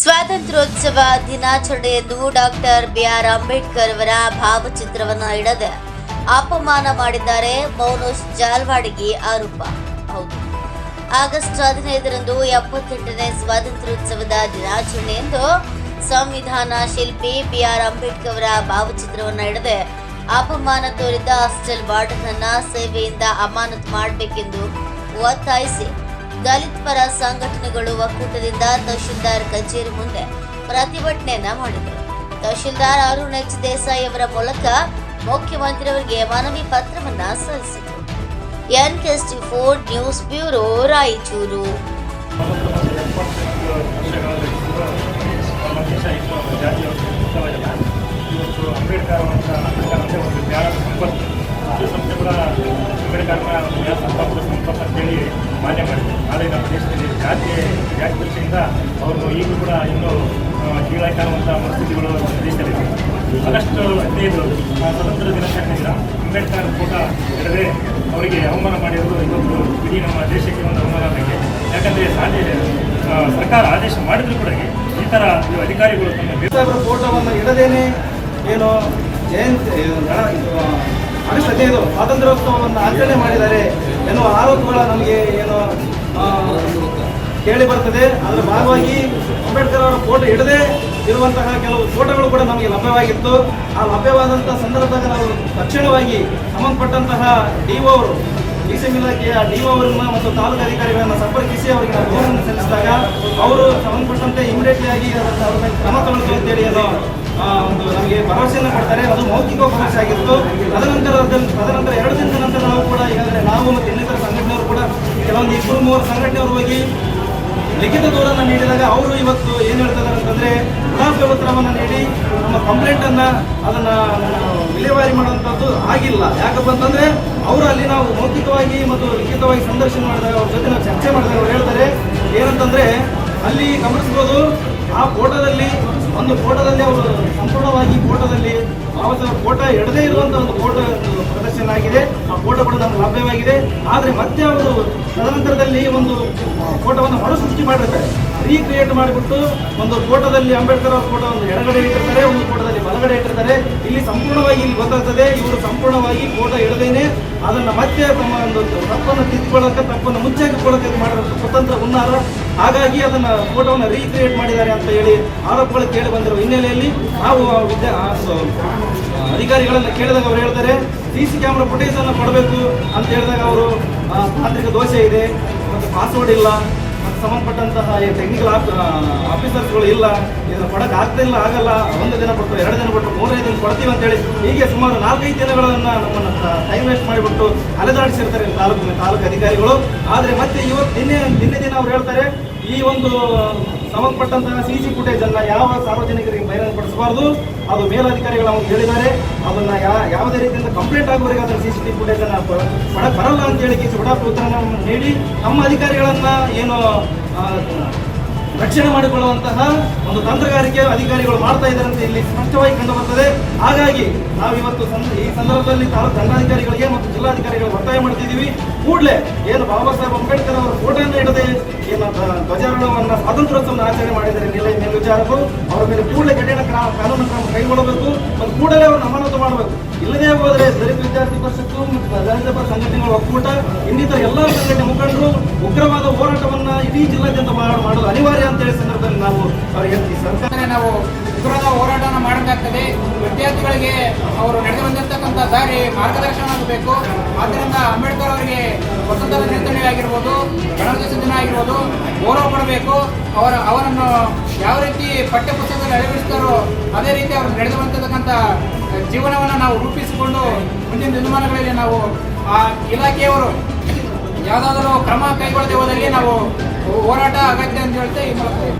ಸ್ವಾತಂತ್ರ್ಯೋತ್ಸವ ದಿನಾಚರಣೆಯಂದು doctor B R Ambedkar ಅವರ ಭಾವಚಿತ್ರವನ್ನು ಇಡದೆ ಅಪಮಾನ ಮಾಡಿದ್ದಾರೆ ಮೌನೋಸ್ ಜಾಲ್ವಾಡಿಗೆ ಆರೋಪ. ಹೌದು. ಆಗಸ್ಟ್ ಹದಿನೈದರಂದು ಎಪ್ಪತ್ತೆಂಟನೇ ಸ್ವಾತಂತ್ರ್ಯೋತ್ಸವದ ದಿನಾಚರಣೆಯಂದು ಸಂವಿಧಾನ ಶಿಲ್ಪಿ ಬಿಆರ್ ಅಂಬೇಡ್ಕರ್ ಅವರ ಭಾವಚಿತ್ರವನ್ನು ಇಡದೆ ಅಪಮಾನ ತೋರಿದ ಹಾಸ್ಟೆಲ್ ವಾರ್ಡನ್ ಅನ್ನ ಸೇವೆಯಿಂದ ಅಮಾನತು ಮಾಡಬೇಕೆಂದು ಒತ್ತಾಯಿಸಿ ದಲಿತ ಪರ ಸಂಘಟನೆಗಳು ಒಕ್ಕೂಟದಿಂದ ತಹಶೀಲ್ದಾರ್ ಕಚೇರಿ ಮುಂದೆ ಪ್ರತಿಭಟನೆಯನ್ನ ಮಾಡಿದರು. ತಹಶೀಲ್ದಾರ್ ಅರುಣ್ ಎಚ್. ದೇಸಾಯಿ ಅವರ ಮೂಲಕ ಮುಖ್ಯಮಂತ್ರಿಯವರಿಗೆ ಮನವಿ ಪತ್ರವನ್ನ ಸಲ್ಲಿಸಿದರು. ಎನ್ಕೆಸ್ಟಿ ಫೋರ್ ನ್ಯೂಸ್ ಬ್ಯೂರೋ ರಾಯಚೂರು. ಜಾತಿ ಜಾತಿ ದೃಷ್ಟಿಯಿಂದ ಅವರು ಈಗಲೂ ಕೂಡ ಇನ್ನೂ ಕೀಳಾಗಿ ಕಾಣುವಂಥ ಮನಸ್ಥಿತಿಗಳು ನಮ್ಮ ದೇಶದಲ್ಲಿದೆ ಆಗಸ್ಟ್ ಹದಿನೈದು ಸ್ವತಂತ್ರ ದಿನಾಚರಣೆ ದಿನ ಅಂಬೇಡ್ಕರ್ ಫೋಟ ಇಡದೆ ಅವರಿಗೆ ಅವಮಾನ ಮಾಡಿರೋದು ಇವತ್ತು ಇಡೀ ನಮ್ಮ ದೇಶಕ್ಕೆ ಒಂದು ಅವಮಾನ ಆಗಿದೆ ಯಾಕಂದರೆ ಸಾಧ್ಯ ಸರ್ಕಾರ ಆದೇಶ ಮಾಡಿದ್ರು ಕೂಡ ಈ ಥರ ಅಧಿಕಾರಿಗಳು ತಮ್ಮ ಫೋಟೋವನ್ನು ಇಡದೇನೆ ಏನು ಜಯಂತಿ ಆಗಸ್ಟ್ ಸ್ವಾತಂತ್ರ್ಯೋತ್ಸವವನ್ನು ಆಚರಣೆ ಮಾಡಿದ್ದಾರೆ ಎನ್ನುವ ಆರೋಪಗಳ ನಮಗೆ ಕೇಳಿ ಬರ್ತದೆ. ಅದರ ಭಾಗವಾಗಿ ಅಂಬೇಡ್ಕರ್ ಅವರ ಫೋಟೋ ಇಡದೆ ಇರುವಂತಹ ಕೆಲವು ಫೋಟೋಗಳು ಕೂಡ ನಮಗೆ ಲಭ್ಯವಾಗಿತ್ತು. ಆ ಲಭ್ಯವಾದಂತಹ ಸಂದರ್ಭದಾಗ ನಾವು ತಕ್ಷಣವಾಗಿ ಸಂಬಂಧಪಟ್ಟಂತಹ ಡಿ ಅವರು, ಡಿ ಸಿ ಇಲಾಖೆಯ ಡಿ ಅವರನ್ನ ಮತ್ತು ತಾಲೂಕು ಅಧಿಕಾರಿಗಳನ್ನ ಸಂಪರ್ಕಿಸಿ ಅವರಿಗೆ ನಾವು ದೂರನ್ನು ಸಲ್ಲಿಸಿದಾಗ ಅವರು ಸಂಬಂಧಪಟ್ಟಂತೆ ಇಮಿಡಿಯೇಟ್ಲಿ ಆಗಿ ಮೇಲೆ ಕ್ರಮ ತಗೊಳ್ತೀವಿ ಅಂತೇಳಿ ಅನ್ನೋ ಒಂದು ನಮಗೆ ಭರವಸೆಯನ್ನು ಕೊಡ್ತಾರೆ. ಅದು ಮೌಖಿಕ ಭರವಸೆ ಆಗಿತ್ತು. ತದನಂತರ ತದನಂತರ ಎರಡು ದಿನದ ನಂತರ ನಾವು ಕೂಡ ಈಗಾಗಲೇ ನಾವು ಮತ್ತು ಇನ್ನಿತರ ಸಂಘಟನೆಯವರು ಕೂಡ, ಕೆಲವೊಂದು ಇಬ್ಬರು ಮೂವರು ಸಂಘಟನೆಯವರು ಹೋಗಿ ಲಿಖಿತ ದೂರನ್ನು ನೀಡಿದಾಗ ಅವರು ಇವತ್ತು ಏನು ಹೇಳ್ತಿದ್ದಾರೆ ಅಂತಂದ್ರೆ ಮುನಾಫೆ ಉತ್ತರವನ್ನು ನೀಡಿ ನಮ್ಮ ಕಂಪ್ಲೇಂಟನ್ನು ಅದನ್ನ ವಿಲೇವಾರಿ ಮಾಡುವಂಥದ್ದು ಆಗಿಲ್ಲ. ಯಾಕಪ್ಪ ಅಂತಂದರೆ ಅವರು ಅಲ್ಲಿ ನಾವು ಮೌಖಿಕವಾಗಿ ಮತ್ತು ಲಿಖಿತವಾಗಿ ಸಂದರ್ಶನ ಮಾಡಿದಾಗ ಅವ್ರ ಜೊತೆ ನಾವು ಚರ್ಚೆ ಮಾಡಿದಾಗ ಅವ್ರು ಹೇಳ್ತಾರೆ ಏನಂತಂದರೆ ಅಲ್ಲಿ ಗಮನಿಸ್ಬೋದು ಆ ಫೋಟೋದಲ್ಲಿ ಒಂದು ಫೋಟೋದಲ್ಲಿ ಅವರು ಸಂಪೂರ್ಣವಾಗಿ ಫೋಟೋದಲ್ಲಿ ಫೋಟೋ ಎಡದೇ ಇರುವಂತ ಒಂದು ಫೋಟೋ ಪ್ರದರ್ಶನ ಆಗಿದೆ. ಆ ಫೋಟೋ ಕೂಡ ನಮ್ಗೆ ಲಭ್ಯವಾಗಿದೆ. ಆದರೆ ಮತ್ತೆ ಅವರು ತದನಂತರದಲ್ಲಿ ಒಂದು ಫೋಟೋವನ್ನು ಮರುಸೃಷ್ಟಿ ಮಾಡಿರ್ತಾರೆ. ರೀಕ್ರಿಯೇಟ್ ಮಾಡಿಬಿಟ್ಟು ಒಂದು ಫೋಟೋದಲ್ಲಿ ಅಂಬೇಡ್ಕರ್ ಅವ್ರ ಫೋಟೋ ಒಂದು ಎಡಗಡೆ ಇಟ್ಟಿರ್ತಾರೆ, ಒಂದು ಫೋಟೋದಲ್ಲಿ ಬಲಗಡೆ ಇಟ್ಟಿರ್ತಾರೆ. ಇಲ್ಲಿ ಸಂಪೂರ್ಣವಾಗಿ ಇಲ್ಲಿ ಗೊತ್ತಾಗ್ತದೆ. ಇವರು ಸಂಪೂರ್ಣವಾಗಿ ಫೋಟೋ ಇಡದೇನೆ ಅದನ್ನ ಮತ್ತೆ ತಮ್ಮ ಒಂದು ತಪ್ಪನ್ನು ತಿದ್ದುಕೊಳ್ಳೋಕೆ ತಪ್ಪನ್ನು ಮುಚ್ಚಾಕಿಕೊಳ್ಳೋಕೆ ಮಾಡಿರೋ ಸ್ವತಂತ್ರ ಹುನ್ನಾರ. ಹಾಗಾಗಿ ಅದನ್ನ ಫೋಟೋವನ್ನು ರೀಕ್ರಿಯೇಟ್ ಮಾಡಿದ್ದಾರೆ ಅಂತ ಹೇಳಿ ಆರೋಪಗಳು ಕೇಳಿ ಬಂದಿರುವ ಹಿನ್ನೆಲೆಯಲ್ಲಿ ನಾವು ವಿದ್ಯಾ ಅಧಿಕಾರಿಗಳನ್ನ ಕೇಳಿದಾಗ ಅವರು ಹೇಳ್ತಾರೆ, ಸಿ ಸಿ ಕ್ಯಾಮ್ರಾ ಫುಟೇಜ್ ಅನ್ನು ಕೊಡಬೇಕು ಅಂತ ಹೇಳಿದಾಗ ಅವರು ತಾಂತ್ರಿಕ ದೋಷ ಇದೆ, ಮತ್ತು ಪಾಸ್ವರ್ಡ್ ಇಲ್ಲ ಸಂಬಂಧಪಟ್ಟಂತಹ ಟೆಕ್ನಿಕಲ್ ಆಫೀಸರ್ಸ್ಗಳು ಇಲ್ಲ. ಇದನ್ನು ಕೊಡಕ್ಕೆ ಇಲ್ಲ, ಆಗಲ್ಲ. ಒಂದು ದಿನ ಕೊಟ್ಟು ಎರಡು ದಿನ ಕೊಟ್ಟು ಮೂರನೇ ದಿನ ಕೊಡ್ತೀವಿ ಅಂತೇಳಿ ಹೀಗೆ ಸುಮಾರು ನಾಲ್ಕೈದು ದಿನಗಳನ್ನ ನಮ್ಮನ್ನು ಟೈಮ್ ವೇಸ್ಟ್ ಮಾಡಿಬಿಟ್ಟು ಅಲೆದಾಡಿಸಿರ್ತಾರೆ ತಾಲೂಕಿನ ತಾಲೂಕು ಅಧಿಕಾರಿಗಳು. ಆದರೆ ಮತ್ತೆ ಇವತ್ತು ನಿನ್ನೆ ನಿನ್ನೆ ದಿನ ಅವ್ರು ಹೇಳ್ತಾರೆ, ಈ ಒಂದು ಸಂಬಂಧಪಟ್ಟಂತಹ ಸಿ ಸಿ ಫುಟೇಜ್ ಅನ್ನ ಯಾವ ಸಾರ್ವಜನಿಕರಿಗೆ ಬಹಿರಂಗಪಡಿಸಬಾರದು? ಅದು ಮೇಲಾಧಿಕಾರಿಗಳು ನಮಗೆ ಹೇಳಿದ್ದಾರೆ. ಅದನ್ನ ಯಾವುದೇ ರೀತಿಯಿಂದ ಕಂಪ್ಲೇಂಟ್ ಆಗುವವರೆಗೆ ಸಿ ಸಿ ಟಿ ಫುಟೇಜ್ ಅನ್ನ ಬರಲ್ಲ ಅಂತ ಹೇಳಿ ಉತ್ತರವನ್ನು ನೀಡಿ ನಮ್ಮ ಅಧಿಕಾರಿಗಳನ್ನ ಏನು ರಕ್ಷಣೆ ಮಾಡಿಕೊಳ್ಳುವಂತಹ ಒಂದು ತಂತ್ರಗಾರಿಕೆ ಅಧಿಕಾರಿಗಳು ಮಾಡ್ತಾ ಇದ್ದಾರೆ ಅಂತ ಇಲ್ಲಿ ಸ್ಪಷ್ಟವಾಗಿ ಕಂಡು ಬರ್ತದೆ ಹಾಗಾಗಿ ನಾವು ಇವತ್ತು ಈ ಸಂದರ್ಭದಲ್ಲಿ ತಾಲೂಕು ದಂಡಾಧಿಕಾರಿಗಳಿಗೆ ಮತ್ತು ಜಿಲ್ಲಾಧಿಕಾರಿಗಳಿಗೆ ಒತ್ತಾಯ ಮಾಡ್ತಿದ್ದೀವಿ. ಕೂಡಲೇ ಏನು ಬಾಬಾ ಸಾಹೇಬ್ ಅಂಬೇಡ್ಕರ್ ಅವರ ಫೋಟೋಯನ್ನು ಇಡದೆ ಏನು ಧ್ವಜಾರೋಹಣವನ್ನು ಸ್ವಾತಂತ್ರ್ಯೋತ್ಸವವನ್ನು ಆಚರಣೆ ಮಾಡಿದರೆ ನಿಲಯ ಮೇಲ್ವಿಚಾರಕರು ಅವರ ಮೇಲೆ ಕೂಡಲೇ ಕಠಿಣ ಕ್ರಮ, ಕಾನೂನು ಕ್ರಮ ಕೈಗೊಳ್ಳಬೇಕು. ಮತ್ತು ಕೂಡಲೇ ಅವರು ಅಮಾನತು ಮಾಡಬೇಕು. ಇಲ್ಲದೇ ಹೋದರೆ ದಲಿತ ವಿದ್ಯಾರ್ಥಿ ಪರಿಷತ್ತು ಮತ್ತು ಸಂಘಟನೆಗಳ ಒಕ್ಕೂಟ, ಇನ್ನಿತರ ಎಲ್ಲ ಸಂಘಟನೆ ಮುಖಂಡರು ಉಗ್ರವಾದ ಹೋರಾಟವನ್ನ ಇಡೀ ಜಿಲ್ಲಾದ್ಯಂತ ಮಾಡ- ಮಾಡೋದು ಅನಿವಾರ್ಯ ಅಂತ ಹೇಳಿ ಸಂದರ್ಭದಲ್ಲಿ ನಾವು ಅವರಿಗೆ ಸರ್ಕಾರ ನಾವು ಉಗ್ರದ ಹೋರಾಟನ ಮಾಡಬೇಕಾಗ್ತದೆ ವಿದ್ಯಾರ್ಥಿಗಳಿಗೆ ಅವರು ನಡೆದು ಬಂದಿರತಕ್ಕಂಥ ದಾರಿ ಮಾರ್ಗದರ್ಶನ ಆಗಬೇಕು. ಆದ್ದರಿಂದ ಅಂಬೇಡ್ಕರ್ ಅವರಿಗೆ ಸ್ವತಂತ್ರ ದಿನಾಚರಣೆ ಆಗಿರ್ಬೋದು, ಗಣರಾಜ್ಯೋತ್ಸವ ದಿನ ಆಗಿರ್ಬೋದು, ಗೌರವ ಕೊಡಬೇಕು. ಅವರ ಅವರನ್ನು ಯಾವ ರೀತಿ ಪಠ್ಯಪುಸ್ತಕದಲ್ಲಿ ಅಳವಡಿಸ್ತಾರೋ ಅದೇ ರೀತಿ ಅವರು ನಡೆದು ಬಂದಿರತಕ್ಕಂಥ ಜೀವನವನ್ನು ನಾವು ರೂಪಿಸಿಕೊಂಡು ಮುಂದಿನ ದಿನಮಾನಗಳಲ್ಲಿ ನಾವು ಆ ಇಲಾಖೆಯವರು ಯಾವುದಾದರೂ ಕ್ರಮ ಕೈಗೊಳ್ಳದೆ ಹೋದಲ್ಲಿ ನಾವು ಹೋರಾಟ ಅಗತ್ಯ ಅಂತ ಹೇಳ್ತಾ ಈ ಮೂಲಕ